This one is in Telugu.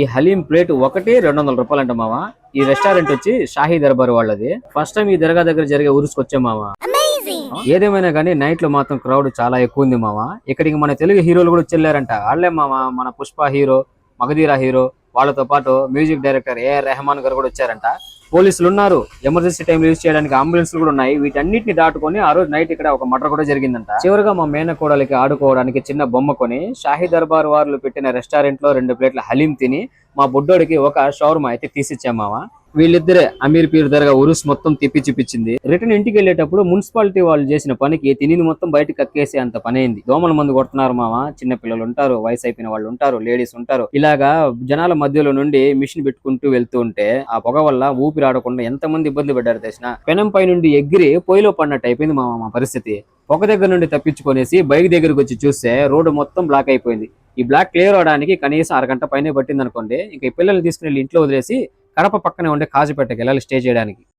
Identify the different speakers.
Speaker 1: ఈ హలీం ప్లేట్ ఒకటి రెండు వందల రూపాయలు అంట మామ ఈ రెస్టారెంట్ వచ్చి షాహీ దర్బార్ వాళ్ళది. ఫస్ట్ టైం ఈ దర్గా దగ్గర జరిగే ఊరుసుకొచ్చే మామ ఏదేమైనా కానీ నైట్లో మాత్రం క్రౌడ్ చాలా ఎక్కువ ఉంది మామ ఇక్కడికి మన తెలుగు హీరోలు కూడా వచ్చి వాళ్ళే మామ మన పుష్ప హీరో మగధీరా హీరో వాళ్ళతో పాటు మ్యూజిక్ డైరెక్టర్ ఏఆర్ రెహమాన్ గారు కూడా వచ్చారంట. పోలీసులు ఉన్నారు ఎమర్జెన్సీ టైం యూజ్ చేయడానికి అంబులెన్స్ కూడా ఉన్నాయి. వీటన్నిటిని దాటుకొని ఆ రోజు నైట్ ఇక్కడ ఒక మటర్ కూడా జరిగిందంట. చివరిగా మా మేనకోడలికి ఆడుకోవడానికి చిన్న బొమ్మ కొని షాహీ దర్బార్ వారు పెట్టిన రెస్టారెంట్లో రెండు ప్లేట్ల హలీం తిని మా బుడ్డోడికి ఒక షవర్మా అయితే తీసిచ్చాం మావా. వీళ్ళిద్దరే అమీర్ పీర్ దర్గా ఉరుస్ మొత్తం తిప్పి చూపించింది. రిటర్న్ ఇంటికి వెళ్ళేటప్పుడు మున్సిపాలిటీ వాళ్ళు చేసిన పనికి తిని మొత్తం బయటకు కక్కేసే అంత పని అయింది దోమల మందు కొడుతున్నారు మామ చిన్న పిల్లలు ఉంటారు వయసు అయిపోయిన వాళ్ళు ఉంటారు లేడీస్ ఉంటారు. ఇలాగా జనాల మధ్యలో నుండి మిషన్ పెట్టుకుంటూ వెళ్తూ ఉంటే ఆ పొగ వల్ల ఊపిరి ఆడకుండా ఎంత మంది ఇబ్బంది పడ్డారు తెలిసిన? పెనం పై నుండి ఎగిరి పొయ్యిలో పడినట్టు అయిపోయింది మామ మా పరిస్థితి. పొగ దగ్గర నుండి తప్పించుకొనేసి బైక్ దగ్గరకు వచ్చి చూస్తే రోడ్డు మొత్తం బ్లాక్ అయిపోయింది. ఈ బ్లాక్ క్లియర్ అవడానికి కనీసం అరగంట పైనే పట్టింది అనుకోండి ఇంకా ఈ పిల్లల్ని తీసుకుని ఇంట్లో వదిలేసి కడప పక్కనే ఉండే కాజీపేటకి వెళ్ళాలి స్టే చేయడానికి.